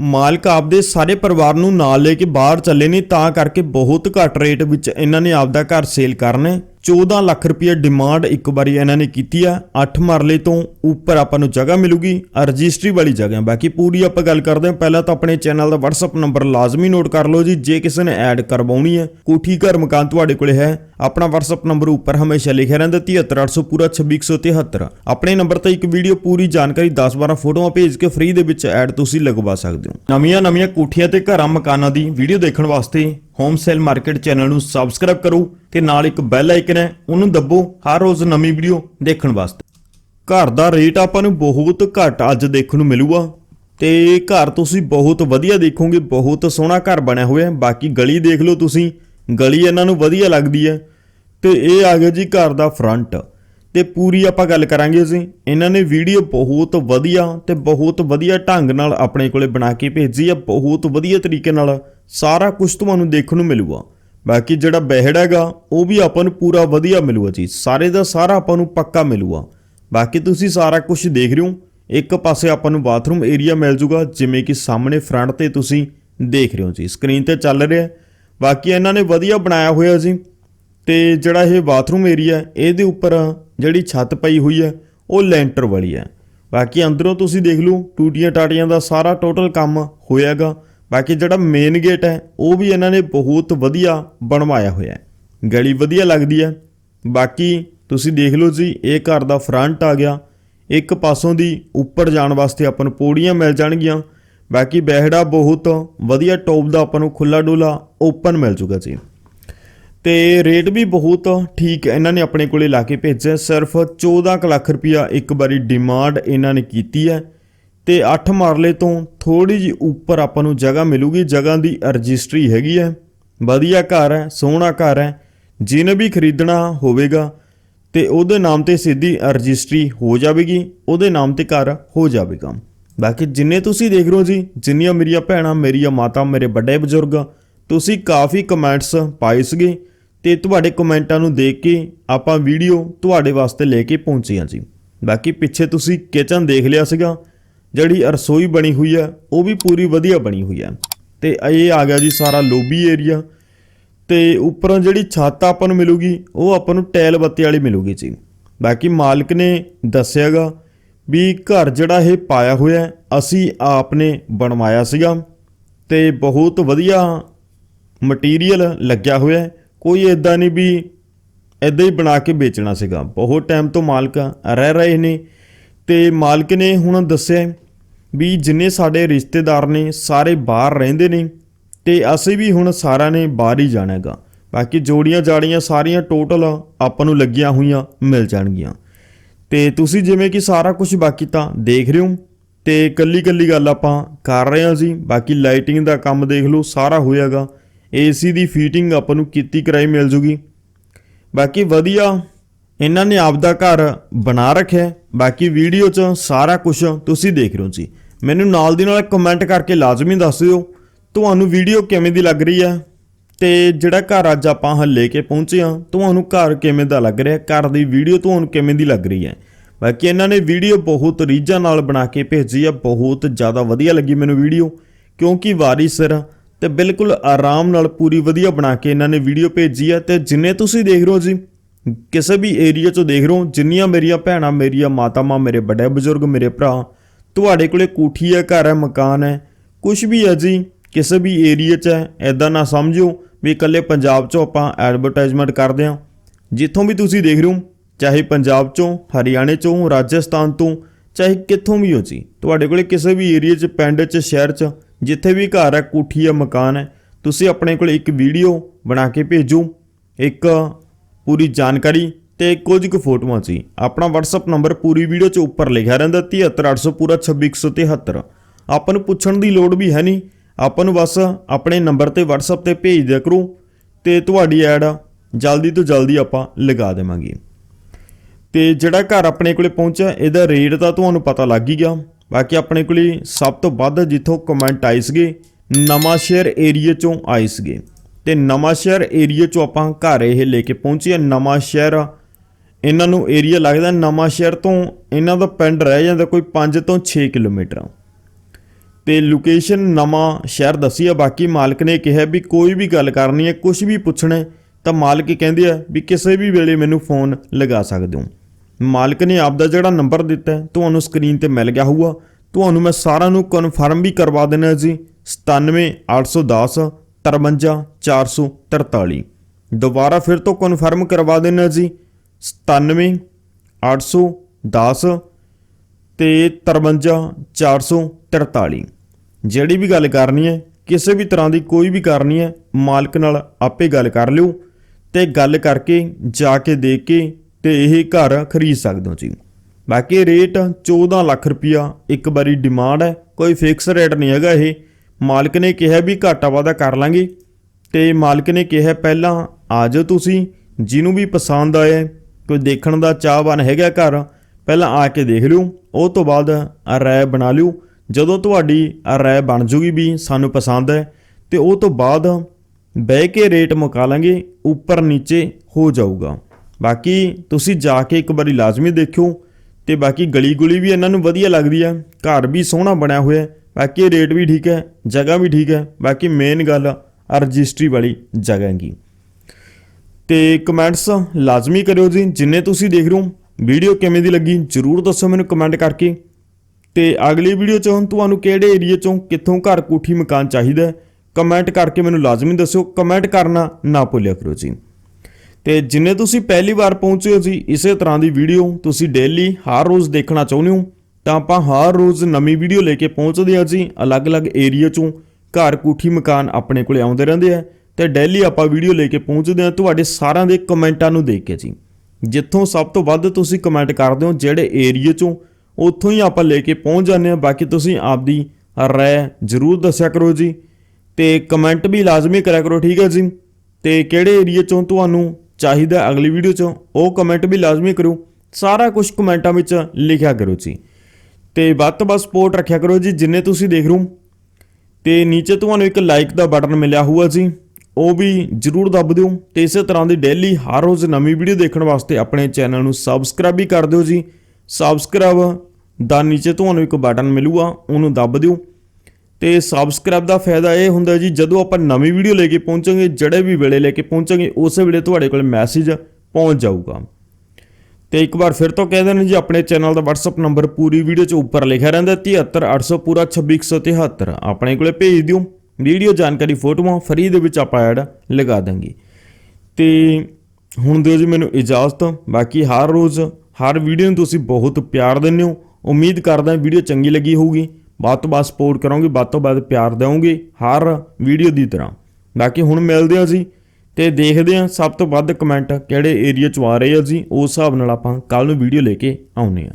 ਮਾਲਕ ਆਪਦੇ ਸਾਰੇ ਪਰਿਵਾਰ ਨੂੰ ਨਾਲ ਲੈ ਕੇ ਬਾਹਰ ਚੱਲੇ ਨੇ, ਤਾਂ ਕਰਕੇ ਬਹੁਤ ਘੱਟ ਰੇਟ ਵਿੱਚ ਇਹਨਾਂ ਨੇ ਆਪਦਾ ਘਰ ਸੇਲ ਕਰਨਾ 14 ਲੱਖ ਰੁਪਏ ਡਿਮਾਂਡ ਇੱਕ ਵਾਰੀ ਇਹਨਾਂ ਨੇ ਕੀਤੀ ਆ। 8 ਮਰਲੇ ਤੋਂ ਉੱਪਰ ਆਪਾਂ ਨੂੰ ਜਗ੍ਹਾ ਮਿਲੂਗੀ ਰਜਿਸਟਰੀ ਵਾਲੀ ਜਗ੍ਹਾ ਬਾਕੀ ਪੂਰੀ ਆਪਾਂ ਗੱਲ ਕਰਦੇ ਹਾਂ। ਪਹਿਲਾਂ ਤਾਂ ਆਪਣੇ ਚੈਨਲ ਦਾ WhatsApp ਨੰਬਰ ਲਾਜ਼ਮੀ ਨੋਟ ਕਰ ਲਓ ਜੀ, ਜੇ ਕਿਸੇ ਨੇ ਐਡ ਕਰਵਾਉਣੀ ਹੈ। ਕੋਠੀ ਘਰ ਮਕਾਨ ਤੁਹਾਡੇ ਕੋਲੇ ਹੈ। ਆਪਣਾ WhatsApp ਨੰਬਰ ਉੱਪਰ ਹਮੇਸ਼ਾ ਲਿਖਿਆ ਰਹਿੰਦਾ 73800 ਪੂਰਾ 26173 ਆਪਣੇ ਨੰਬਰ ਤੇ ਇੱਕ ਵੀਡੀਓ ਪੂਰੀ ਜਾਣਕਾਰੀ 10-12 ਫੋਟੋਆਂ ਭੇਜ ਕੇ ਫ੍ਰੀ ਦੇ ਵਿੱਚ ਐਡ ਤੁਸੀਂ ਲਗਵਾ ਸਕਦੇ ਹੋ। ਨਵੀਆਂ ਨਵੀਆਂ ਕੋਠੀਆਂ ਤੇ ਘਰਾਂ ਮਕਾਨਾਂ ਦੀ ਵੀਡੀਓ ਦੇਖਣ ਵਾਸਤੇ ਹੋਮ ਸੇਲ ਮਾਰਕੀਟ ਚੈਨਲ ਨੂੰ ਸਬਸਕ੍ਰਾਈਬ ਕਰੋ ਤੇ ਨਾਲ ਇੱਕ ਬੈਲ ਆਈਕਨ ਹੈ, ਉਹਨੂੰ ਦੱਬੋ ਹਰ ਰੋਜ਼ ਨਵੀਂ ਵੀਡੀਓ ਦੇਖਣ ਵਾਸਤੇ। ਘਰ ਦਾ ਰੇਟ ਆਪਾਂ ਨੂੰ ਬਹੁਤ ਘੱਟ ਅੱਜ ਦੇਖਣ ਨੂੰ ਮਿਲੂਗਾ ਤੇ ਘਰ ਤੁਸੀਂ ਬਹੁਤ ਵਧੀਆ ਦੇਖੋਗੇ, ਬਹੁਤ ਸੋਹਣਾ ਘਰ ਬਣਿਆ ਹੋਇਆ ਬਾਕੀ ਗਲੀ ਦੇਖ ਲਓ ਤੁਸੀਂ, ਗਲੀ ਇਹਨਾਂ ਨੂੰ ਵਧੀਆ ਲੱਗਦੀ ਹੈ। ਤੇ ਇਹ ਆ ਗਿਆ ਜੀ ਘਰ ਦਾ ਫਰੰਟ ਤੇ ਪੂਰੀ ਆਪਾਂ ਗੱਲ ਕਰਾਂਗੇ ਅਸੀਂ ਇਹਨਾਂ ਨੇ ਵੀਡੀਓ ਬਹੁਤ ਵਧੀਆ ਤੇ ਬਹੁਤ ਵਧੀਆ ਢੰਗ ਨਾਲ ਆਪਣੇ ਕੋਲੇ ਬਣਾ ਕੇ ਭੇਜੀ ਆ ਬਹੁਤ ਵਧੀਆ ਤਰੀਕੇ ਨਾਲ। ਸਾਰਾ ਕੁਝ ਤੁਹਾਨੂੰ ਦੇਖਣ ਨੂੰ ਮਿਲੂਗਾ। ਬਾਕੀ ਜਿਹੜਾ ਬਹਿੜ ਹੈਗਾ, ਉਹ ਵੀ ਆਪਾਂ ਨੂੰ ਪੂਰਾ ਵਧੀਆ ਮਿਲੂਗਾ ਜੀ। ਸਾਰੇ ਦਾ ਸਾਰਾ ਆਪਾਂ ਨੂੰ ਪੱਕਾ ਮਿਲੂਗਾ। ਬਾਕੀ ਤੁਸੀਂ ਸਾਰਾ ਕੁਝ ਦੇਖ ਰਹੇ ਹੋ। ਇੱਕ ਪਾਸੇ ਆਪਾਂ ਨੂੰ ਬਾਥਰੂਮ ਏਰੀਆ ਮਿਲ ਜੂਗਾ, ਜਿਵੇਂ ਕਿ ਸਾਹਮਣੇ ਫਰੰਟ ਤੇ ਤੁਸੀਂ ਦੇਖ ਰਹੇ ਹੋ ਜੀ। ਸਕਰੀਨ ਤੇ ਚੱਲ ਰਿਹਾ। ਬਾਕੀ ਇਹਨਾਂ ਨੇ ਵਧੀਆ ਬਣਾਇਆ ਹੋਇਆ ਜੀ। ਤੇ ਜਿਹੜਾ ਇਹ ਬਾਥਰੂਮ ਏਰੀਆ ਇਹਦੇ ਉੱਪਰ ਜਿਹੜੀ ਛੱਤ ਪਈ ਹੋਈ ਹੈ, ਉਹ ਲੈਂਟਰ ਵਾਲੀ ਹੈ। ਬਾਕੀ ਅੰਦਰੋਂ ਤੁਸੀਂ ਦੇਖ ਲਓ ਟੂਟੀਆਂ ਟਾਟੀਆਂ ਦਾ ਸਾਰਾ ਟੋਟਲ ਕੰਮ ਹੋਇਆਗਾ। ਬਾਕੀ ਜਿਹੜਾ ਮੇਨ ਗੇਟ ਹੈ, ਉਹ ਵੀ ਇਹਨਾਂ ਨੇ ਬਹੁਤ ਵਧੀਆ ਬਣਵਾਇਆ ਹੋਇਆ ਹੈ। ਗਲੀ ਵਧੀਆ ਲੱਗਦੀ ਹੈ। ਬਾਕੀ ਤੁਸੀਂ ਦੇਖ ਲਓ ਜੀ, ਇਹ ਘਰ ਦਾ ਫਰੰਟ ਆ ਗਿਆ। ਇੱਕ ਪਾਸੋਂ ਦੀ ਉੱਪਰ ਜਾਣ ਵਾਸਤੇ ਆਪਾਂ ਨੂੰ ਪੌੜੀਆਂ ਮਿਲ ਜਾਣਗੀਆਂ। ਬਾਕੀ ਬਹਿੜਾ ਬਹੁਤ ਵਧੀਆ ਟੌਪ ਦਾ ਆਪਾਂ ਨੂੰ ਖੁੱਲਾ ਡੁੱਲਾ ਓਪਨ ਮਿਲ ਜੂਗਾ ਜੀ। ਤੇ ਰੇਟ ਵੀ ਬਹੁਤ ਠੀਕ ਇਹਨਾਂ ਨੇ ਆਪਣੇ ਕੋਲੇ ਲਾ ਕੇ ਭੇਜਿਆ। ਸਿਰਫ 14 ਕੁ ਲੱਖ ਰੁਪਇਆ ਇੱਕ ਵਾਰੀ ਡਿਮਾਂਡ ਇਹਨਾਂ ਨੇ ਕੀਤੀ ਹੈ। ਤੇ 8 ਮਾਰਲੇ ਤੋਂ ਥੋੜੀ ਜੀ ਉੱਪਰ ਆਪਾਂ ਨੂੰ ਜਗ੍ਹਾ ਮਿਲੂਗੀ, ਜਗ੍ਹਾ ਦੀ ਰਜਿਸਟਰੀ ਹੈਗੀ ਹੈ। ਵਧੀਆ ਘਰ ਹੈ, ਸੋਹਣਾ ਘਰ ਹੈ ਜਿਹਨੇ ਵੀ ਖਰੀਦਣਾ ਹੋਵੇਗਾ ਤੇ ਉਹਦੇ ਨਾਮ ਤੇ ਸਿੱਧੀ ਰਜਿਸਟਰੀ ਹੋ ਜਾਵੇਗੀ, ਉਹਦੇ ਨਾਮ ਤੇ ਘਰ ਹੋ ਜਾਵੇਗਾ। ਬਾਕੀ ਜਿੰਨੇ ਤੁਸੀਂ ਦੇਖ ਰਹੇ ਹੋ ਜੀ, ਜਿੰਨੀਆਂ ਮੇਰੀਆਂ ਭੈਣਾਂ, ਮੇਰੀਆਂ ਮਾਤਾ, ਮੇਰੇ ਵੱਡੇ ਬਜ਼ੁਰਗ, ਤੁਸੀਂ ਕਾਫੀ ਕਮੈਂਟਸ ਪਾਏ ਸੀਗੇ ਤੇ ਤੁਹਾਡੇ ਕਮੈਂਟਾਂ ਨੂੰ ਦੇਖ ਕੇ ਆਪਾਂ ਵੀਡੀਓ ਤੁਹਾਡੇ ਵਾਸਤੇ ਲੈ ਕੇ ਪਹੁੰਚੇ ਹਾਂ ਜੀ। ਬਾਕੀ ਪਿੱਛੇ ਤੁਸੀਂ ਕਿਚਨ ਦੇਖ ਲਿਆ ਸੀਗਾ ਜਿਹੜੀ ਰਸੋਈ ਬਣੀ ਹੋਈ ਆ, ਉਹ ਵੀ ਪੂਰੀ ਵਧੀਆ ਬਣੀ ਹੋਈ ਹੈ ਤੇ ਇਹ ਆ ਗਿਆ ਜੀ ਸਾਰਾ ਲੋਬੀ ਏਰੀਆ। ਤੇ ਉੱਪਰੋਂ ਜਿਹੜੀ ਛੱਤ ਆਪਾਂ ਨੂੰ ਮਿਲੂਗੀ, ਉਹ ਆਪਾਂ ਨੂੰ ਟੈਲ ਬੱਤੀ ਵਾਲੀ ਮਿਲੂਗੀ ਜੀ। ਬਾਕੀ ਮਾਲਕ ਨੇ ਦੱਸਿਆਗਾ ਵੀ ਘਰ ਜਿਹੜਾ ਇਹ ਪਾਇਆ ਹੋਇਆ, ਅਸੀਂ ਆਪ ਨੇ ਬਣਵਾਇਆ ਸੀਗਾ। ਤੇ ਬਹੁਤ ਵਧੀਆ ਮਟੀਰੀਅਲ ਲੱਗਿਆ ਹੋਇਆ। ਕੋਈ ਇਦਾਂ ਨਹੀਂ ਵੀ ਇਦਾਂ ਹੀ ਬਣਾ ਕੇ ਵੇਚਣਾ ਸੀਗਾ। ਬਹੁਤ ਟਾਈਮ ਤੋਂ ਮਾਲਕ ਰਹਿ ਰਹੇ ਨੇ। ਤੇ ਮਾਲਕ ਨੇ ਹੁਣ ਦੱਸਿਆ ਵੀ ਜਿੰਨੇ ਸਾਡੇ ਰਿਸ਼ਤੇਦਾਰ ਨੇ, ਸਾਰੇ ਬਾਹਰ ਰਹਿੰਦੇ ਨੇ ਤੇ ਅਸੀਂ ਵੀ ਹੁਣ ਸਾਰਿਆਂ ਨੇ ਬਾਹਰ ਹੀ ਜਾਣਾ ਹੈਗਾ। ਬਾਕੀ ਜੋੜੀਆਂ ਜਾੜੀਆਂ ਸਾਰੀਆਂ ਟੋਟਲ ਆਪਾਂ ਨੂੰ ਲੱਗੀਆਂ ਹੋਈਆਂ, ਮਿਲ ਜਾਣਗੀਆਂ। ਤੇ ਤੁਸੀਂ ਜਿਵੇਂ ਕਿ ਸਾਰਾ ਕੁਝ ਬਾਕੀ ਤਾਂ ਦੇਖ ਰਹੇ ਹੋ ਤੇ ਕੱਲੀ ਕੱਲੀ ਗੱਲ ਆਪਾਂ ਕਰ ਰਹੇ ਹਾਂ ਜੀ। ਬਾਕੀ ਲਾਈਟਿੰਗ ਦਾ ਕੰਮ ਦੇਖ ਲਓ, ਸਾਰਾ ਹੋਇਆਗਾ ਏਸੀ ਦੀ ਫੀਟਿੰਗ ਆਪਾਂ ਨੂੰ ਕੀਤੀ ਕਰਾਈ ਮਿਲ ਜੂਗੀ। ਬਾਕੀ ਵਧੀਆ ਇਹਨਾਂ ਨੇ ਆਪਦਾ ਘਰ ਬਣਾ ਰੱਖਿਆ ਬਾਕੀ ਵੀਡੀਓ 'ਚ ਸਾਰਾ ਕੁਝ ਤੁਸੀਂ ਦੇਖ ਰਹੇ ਹੋ ਜੀ। ਮੈਨੂੰ ਨਾਲ ਦੀ ਨਾਲ ਕਮੈਂਟ ਕਰਕੇ ਲਾਜ਼ਮੀ ਦੱਸ ਦਿਓ, ਤੁਹਾਨੂੰ ਵੀਡੀਓ ਕਿਵੇਂ ਦੀ ਲੱਗ ਰਹੀ ਹੈ ਤੇ ਜਿਹੜਾ ਘਰ ਅੱਜ ਆਪਾਂ ਹੱਲੇ ਕੇ ਪਹੁੰਚੇ ਹਾਂ, ਤੁਹਾਨੂੰ ਘਰ ਕਿਵੇਂ ਦਾ ਲੱਗ ਰਿਹਾ ਘਰ ਦੀ ਵੀਡੀਓ ਤੁਹਾਨੂੰ ਕਿਵੇਂ ਦੀ ਲੱਗ ਰਹੀ ਹੈ। ਬਾਕੀ ਇਹਨਾਂ ਨੇ ਵੀਡੀਓ ਬਹੁਤ ਰੀਝਾਂ ਨਾਲ ਬਣਾ ਕੇ ਭੇਜੀ ਹੈ, ਬਹੁਤ ਜ਼ਿਆਦਾ ਵਧੀਆ ਲੱਗੀ ਮੈਨੂੰ ਵੀਡੀਓ, ਕਿਉਂਕਿ ਵਾਰੀ ਸਿਰ ਤੇ ਬਿਲਕੁਲ ਆਰਾਮ ਨਾਲ ਪੂਰੀ ਵਧੀਆ ਬਣਾ ਕੇ ਇਹਨਾਂ ਨੇ ਵੀਡੀਓ ਭੇਜੀ ਹੈ ਤੇ ਜਿੰਨੇ ਤੁਸੀਂ ਦੇਖ ਰਹੇ ਹੋ ਜੀ ਕਿਸੇ ਵੀ ਏਰੀਆ 'ਚੋਂ ਦੇਖ ਰਹੇ ਹੋ, ਜਿੰਨੀਆਂ ਮੇਰੀਆਂ ਭੈਣਾਂ, ਮੇਰੀਆਂ ਮਾਤਾਵਾਂ, ਮੇਰੇ ਵੱਡੇ ਬਜ਼ੁਰਗ, ਮੇਰੇ ਭਰਾ, ਤੁਹਾਡੇ ਕੋਲੇ ਕੋਠੀ ਹੈ, ਘਰ ਹੈ, ਮਕਾਨ ਹੈ ਕੁਝ ਵੀ ਹੈ ਜੀ, ਕਿਸੇ ਵੀ ਏਰੀਆ 'ਚ ਹੈ ਐਦਾਂ ਨਾ ਸਮਝੋ ਵੀ ਇਕੱਲੇ ਪੰਜਾਬ 'ਚੋਂ ਆਪਾਂ ਐਡਵਰਟਾਈਜ਼ਮੈਂਟ ਕਰਦੇ ਹਾਂ। ਜਿੱਥੋਂ ਵੀ ਤੁਸੀਂ ਦੇਖ ਰਹੇ ਹੋ, ਚਾਹੇ ਪੰਜਾਬ 'ਚੋਂ, ਹਰਿਆਣੇ 'ਚੋਂ, ਰਾਜਸਥਾਨ ਤੋਂ, ਚਾਹੇ ਕਿੱਥੋਂ ਵੀ ਹੋ ਜੀ, ਤੁਹਾਡੇ ਕੋਲੇ ਕਿਸੇ ਵੀ ਏਰੀਆ 'ਚ, ਪਿੰਡ 'ਚ, ਸ਼ਹਿਰ 'ਚ, ਜਿੱਥੇ ਵੀ ਘਰ ਹੈ, ਕੋਠੀ ਹੈ, ਮਕਾਨ ਹੈ, ਤੁਸੀਂ ਆਪਣੇ ਕੋਲ ਇੱਕ ਵੀਡੀਓ ਬਣਾ ਕੇ ਭੇਜੋ, ਇੱਕ ਪੂਰੀ ਜਾਣਕਾਰੀ ਤੇ ਕੁਝ ਕੁ ਫੋਟੋਆਂ ਸੀ। ਆਪਣਾ WhatsApp ਨੰਬਰ ਪੂਰੀ ਵੀਡੀਓ 'ਚ ਉੱਪਰ ਲਿਖਿਆ ਰਹਿੰਦਾ 73800 ਪੂਰਾ 26173 ਆਪਾਂ ਨੂੰ ਪੁੱਛਣ ਦੀ ਲੋੜ ਵੀ ਹੈ ਨਹੀਂ। ਆਪਾਂ ਨੂੰ ਬਸ ਆਪਣੇ ਨੰਬਰ ਤੇ WhatsApp ਤੇ ਭੇਜ ਦਿਆ ਕਰੋ ਤੇ ਤੁਹਾਡੀ ਐਡ ਜਲਦੀ ਤੋਂ ਜਲਦੀ ਆਪਾਂ ਲਗਾ ਦੇਵਾਂਗੇ। ਤੇ ਜਿਹੜਾ ਘਰ ਆਪਣੇ ਕੋਲੇ ਪਹੁੰਚਿਆ, ਇਹਦਾ ਰੇਟ ਤਾਂ ਤੁਹਾਨੂੰ ਪਤਾ ਲੱਗ ਹੀ ਗਿਆ। ਬਾਕੀ ਆਪਣੇ ਕੋਲੇ ਸਭ ਤੋਂ ਵੱਧ ਜਿੱਥੋਂ ਕਮੈਂਟ ਆਏ ਸੀਗੇ ਨਵਾਂ ਸ਼ਹਿਰ ਏਰੀਆ ਚੋਂ ਆਏ ਸੀਗੇ। ਤੇ ਨਵਾਂ ਸ਼ਹਿਰ ਏਰੀਆ ਚੋਂ ਆਪਾਂ ਘਰ ਇਹ ਲੈ ਕੇ ਪਹੁੰਚੇ ਹਾਂ। ਨਵਾਂ ਸ਼ਹਿਰ। ਇਹਨਾਂ ਨੂੰ ਏਰੀਆ ਲੱਗਦਾ ਨਵਾਂ ਸ਼ਹਿਰ ਤੋਂ, ਇਹਨਾਂ ਦਾ ਪਿੰਡ ਰਹਿ ਜਾਂਦਾ ਕੋਈ 5 ਤੋਂ 6 ਕਿਲੋਮੀਟਰ। ਤੇ ਲੋਕੇਸ਼ਨ ਨਵਾਂ ਸ਼ਹਿਰ ਦੱਸੀ ਆ, ਬਾਕੀ ਮਾਲਕ ਨੇ ਕਿਹਾ ਵੀ ਕੋਈ ਵੀ ਗੱਲ ਕਰਨੀ ਹੈ ਕੁਝ ਵੀ ਪੁੱਛਣਾ ਤਾਂ ਮਾਲਕ ਕਹਿੰਦੇ ਆ ਵੀ ਕਿਸੇ ਵੀ ਵੇਲੇ ਮੈਨੂੰ ਫੋਨ ਲਗਾ ਸਕਦੇ ਹੋ। ਮਾਲਕ ਨੇ ਆਪਦਾ ਜਿਹੜਾ ਨੰਬਰ ਦਿੱਤਾ ਤੁਹਾਨੂੰ ਸਕਰੀਨ ਤੇ ਮਿਲ ਗਿਆ ਹੋਊਗਾ। ਤੁਹਾਨੂੰ ਮੈਂ ਸਾਰਿਆਂ ਨੂੰ ਕਨਫਰਮ ਵੀ ਕਰਵਾ ਦੇਣਾ ਜੀ 97810 53443 ਦੁਬਾਰਾ ਫਿਰ ਤੋਂ ਕਨਫਰਮ ਕਰਵਾ ਦੇਣਾ ਜੀ। 97810 ਤੇ 53443 ਜਿਹੜੀ ਵੀ ਗੱਲ ਕਰਨੀ ਹੈ, ਕਿਸੇ ਵੀ ਤਰ੍ਹਾਂ ਦੀ ਕੋਈ ਵੀ ਕਰਨੀ ਹੈ, ਮਾਲਕ ਨਾਲ ਆਪੇ ਗੱਲ ਕਰ ਲਿਓ ਤੇ ਗੱਲ ਕਰਕੇ ਜਾ ਕੇ ਦੇਖ ਕੇ ਤੇ ਇਹ ਘਰ ਖਰੀਦ ਸਕਦੇ ਹੋ ਜੀ। ਬਾਕੀ ਰੇਟ 14 ਲੱਖ ਰੁਪਇਆ ਇੱਕ ਵਾਰੀ ਡਿਮਾਂਡ ਹੈ, ਕੋਈ ਫਿਕਸ ਰੇਟ ਨਹੀਂ ਹੈਗਾ ਇਹ। ਮਾਲਕ ਨੇ ਕਿਹਾ ਵੀ ਘਾਟਾ ਵਾਧਾ ਕਰ ਲਾਂਗੇ। ਤੇ ਮਾਲਕ ਨੇ ਕਿਹਾ ਪਹਿਲਾਂ ਆ ਜਾਓ ਤੁਸੀਂ, ਜਿਹਨੂੰ ਵੀ ਪਸੰਦ ਆਏ, ਕੋਈ ਦੇਖਣ ਦਾ ਚਾਹਵਾਨ ਹੈਗਾ ਘਰ, ਪਹਿਲਾਂ ਆ ਕੇ ਦੇਖ ਲਿਓ। ਉਹ ਤੋਂ ਬਾਅਦ ਰਾਏ ਬਣਾ ਲਿਓ। ਜਦੋਂ ਤੁਹਾਡੀ ਰਾਏ ਬਣ ਜੂਗੀ ਵੀ ਸਾਨੂੰ ਪਸੰਦ ਹੈ, ਤੇ ਉਹ ਤੋਂ ਬਾਅਦ ਬਹਿ ਕੇ ਰੇਟ ਮੁਕਾ ਲਾਂਗੇ, ਉੱਪਰ ਨੀਚੇ ਹੋ ਜਾਊਗਾ। ਬਾਕੀ ਤੁਸੀਂ ਜਾ ਕੇ ਇੱਕ ਵਾਰੀ ਲਾਜ਼ਮੀ ਦੇਖਿਓ, ਤੇ ਬਾਕੀ ਗਲੀ ਗੁਲੀ ਵੀ ਇਹਨਾਂ ਨੂੰ ਵਧੀਆ ਲੱਗਦੀ ਆ। ਘਰ ਵੀ ਸੋਹਣਾ ਬਣਿਆ ਹੋਇਆ ਬਾਕੀ ਰੇਟ ਵੀ ਠੀਕ ਹੈ, ਜਗ੍ਹਾ ਵੀ ਠੀਕ ਹੈ, ਬਾਕੀ ਮੇਨ ਗੱਲ ਆ ਰਜਿਸਟਰੀ ਵਾਲੀ ਜਗ੍ਹਾ ਹੈਗੀ। ਤੇ ਕਮੈਂਟਸ ਲਾਜ਼ਮੀ ਕਰਿਓ ਜੀ, ਜਿੰਨੇ ਤੁਸੀਂ ਦੇਖ ਰਹੇ ਹੋ ਵੀਡੀਓ ਕਿਵੇਂ ਦੀ ਲੱਗੀ ਜਰੂਰ ਦੱਸੋ ਮੈਨੂੰ ਕਮੈਂਟ ਕਰਕੇ। ਤੇ ਅਗਲੀ ਵੀਡੀਓ ਚ ਹੁਣ ਤੁਹਾਨੂੰ ਕਿਹੜੇ ਏਰੀਆ ਚੋਂ ਕਿੱਥੋਂ ਘਰ ਕੋਠੀ ਮਕਾਨ ਚਾਹੀਦਾ ਕਮੈਂਟ ਕਰਕੇ ਮੈਨੂੰ ਲਾਜ਼ਮੀ ਦੱਸਿਓ ਕਮੈਂਟ ਕਰਨਾ ਨਾ ਭੁੱਲਿਆ ਕਰੋ ਜੀ। ਤੇ ਜਿੰਨੇ ਤੁਸੀਂ ਪਹਿਲੀ ਵਾਰ ਪਹੁੰਚੇ ਹੋ ਜੀ, ਇਸੇ ਤਰ੍ਹਾਂ ਦੀ ਵੀਡੀਓ ਤੁਸੀਂ ਡੇਲੀ ਹਰ ਰੋਜ਼ ਦੇਖਣਾ ਚਾਹੁੰਦੇ ਹੋ ਤਾਂ ਆਪਾਂ ਹਰ ਰੋਜ਼ ਨਵੀਂ ਵੀਡੀਓ ਲੈ ਕੇ ਪਹੁੰਚਦੇ ਹਾਂ ਜੀ ਅਲੱਗ-ਅਲੱਗ ਏਰੀਆ ਚੋਂ। ਘਰ, ਕੋਠੀ, ਮਕਾਨ ਆਪਣੇ ਕੋਲੇ ਆਉਂਦੇ ਰਹਿੰਦੇ ਆ ਤੇ ਡੇਲੀ ਆਪਾਂ ਵੀਡੀਓ ਲੈ ਕੇ ਪਹੁੰਚਦੇ ਹਾਂ। ਤੁਹਾਡੇ ਸਾਰਿਆਂ ਦੇ ਕਮੈਂਟਾਂ ਨੂੰ ਦੇਖ ਕੇ ਜੀ। ਜਿੱਥੋਂ ਸਭ ਤੋਂ ਵੱਧ ਤੁਸੀਂ ਕਮੈਂਟ ਕਰਦੇ ਹੋ, ਜਿਹੜੇ ਏਰੀਆ ਚੋਂ, ਉੱਥੋਂ ਹੀ ਆਪਾਂ ਲੈ ਕੇ ਪਹੁੰਚ ਜਾਂਦੇ ਹਾਂ। ਬਾਕੀ ਤੁਸੀਂ ਆਪਦੀ ਰਾਏ ਜ਼ਰੂਰ ਦੱਸਿਆ ਕਰੋ ਜੀ। ਤੇ ਕਮੈਂਟ ਵੀ ਲਾਜ਼ਮੀ ਕਰਿਆ ਕਰੋ, ਠੀਕ ਹੈ ਜੀ। ਤੇ ਕਿਹੜੇ ਏਰੀਆ ਚੋਂ ਤੁਹਾਨੂੰ ਚਾਹੀਦਾ ਅਗਲੀ ਵੀਡੀਓ ਚੋਂ, ਉਹ ਕਮੈਂਟ ਵੀ ਲਾਜ਼ਮੀ ਕਰੋ ਸਾਰਾ ਕੁਝ ਕਮੈਂਟਾਂ ਵਿੱਚ ਲਿਖਿਆ ਕਰੋ ਜੀ। ਤੇ ਵੱਧ ਤੋਂ ਵੱਧ ਸਪੋਰਟ ਰੱਖਿਆ ਕਰੋ ਜੀ, ਜਿੰਨੇ ਤੁਸੀਂ ਦੇਖ ਰਹੇ ਹੋ। ਤੇ ਨੀਚੇ ਤੁਹਾਨੂੰ ਇੱਕ ਲਾਈਕ ਦਾ ਬਟਨ ਮਿਲਿਆ ਹੋਊਗਾ ਜੀ। ਉਹ ਵੀ ਜਰੂਰ ਦੱਬ ਦਿਓ ਤੇ ਇਸੇ ਤਰ੍ਹਾਂ ਦੀ ਡੇਲੀ ਹਰ ਰੋਜ਼ ਨਵੀਂ ਵੀਡੀਓ ਦੇਖਣ ਵਾਸਤੇ ਆਪਣੇ ਚੈਨਲ ਨੂੰ ਸਬਸਕ੍ਰਾਈਬ ਵੀ ਕਰ ਦਿਓ ਜੀ। ਸਬਸਕ੍ਰਾਈਬ ਦਾ ਨੀਚੇ ਤੁਹਾਨੂੰ ਇੱਕ ਬਟਨ ਮਿਲੂਗਾ, ਉਹਨੂੰ ਦੱਬ ਦਿਓ। ਤੇ ਸਬਸਕ੍ਰਾਈਬ ਦਾ ਫਾਇਦਾ ਇਹ ਹੁੰਦਾ ਜੀ, ਜਦੋਂ ਆਪਾਂ ਨਵੀਂ ਵੀਡੀਓ ਲੈ ਕੇ ਪਹੁੰਚਾਂਗੇ, ਜਿਹੜੇ ਵੀ ਵੇਲੇ ਲੈ ਕੇ ਪਹੁੰਚਾਂਗੇ, ਉਸੇ ਵੇਲੇ ਤੁਹਾਡੇ ਕੋਲ ਮੈਸੇਜ ਪਹੁੰਚ ਜਾਊਗਾ। ਤੇ ਇੱਕ ਵਾਰ ਫਿਰ ਤੋਂ ਕਹਿ ਦੇਣਾ ਜੀ, ਆਪਣੇ ਚੈਨਲ ਦਾ WhatsApp ਨੰਬਰ ਪੂਰੀ ਵੀਡੀਓ 'ਚ ਉੱਪਰ ਲਿਖਿਆ ਰਹਿੰਦਾ 73800 ਪੂਰਾ 26173 ਆਪਣੇ ਕੋਲੇ ਭੇਜ ਦਿਓ। ਵੀਡੀਓ ਜਾਣਕਾਰੀ ਫੋਟੋਆਂ ਫਰੀ ਦੇ ਵਿੱਚ ਆਪਾਂ ਐਡ ਲਗਾ ਦਾਂਗੇ। ਤੇ ਹੁਣ ਦਿਓ ਜੀ ਮੈਨੂੰ ਇਜਾਜ਼ਤ। ਬਾਕੀ ਹਰ ਰੋਜ਼, ਹਰ ਵੀਡੀਓ ਨੂੰ ਤੁਸੀਂ ਬਹੁਤ ਪਿਆਰ ਦਿੰਦੇ ਹੋ। ਉਮੀਦ ਕਰਦਾ ਵੀਡੀਓ ਚੰਗੀ ਲੱਗੀ ਹੋਊਗੀ। ਵੱਧ ਤੋਂ ਵੱਧ ਸਪੋਰਟ ਕਰੋਗੇ, ਵੱਧ ਤੋਂ ਵੱਧ ਪਿਆਰ ਦਿਓਗੇ ਹਰ ਵੀਡੀਓ ਦੀ ਤਰ੍ਹਾਂ। ਬਾਕੀ ਹੁਣ ਮਿਲਦੇ ਹਾਂ ਜੀ। ਤੇ ਦੇਖਦੇ ਹਾਂ ਸਭ ਤੋਂ ਵੱਧ ਕਮੈਂਟ ਕਿਹੜੇ ਏਰੀਆ ਚ ਆ ਰਹੇ ਆ ਜੀ, ਉਸ ਹਿਸਾਬ ਨਾਲ ਆਪਾਂ ਕੱਲ ਨੂੰ ਵੀਡੀਓ ਲੈ ਕੇ ਆਉਨੇ ਆ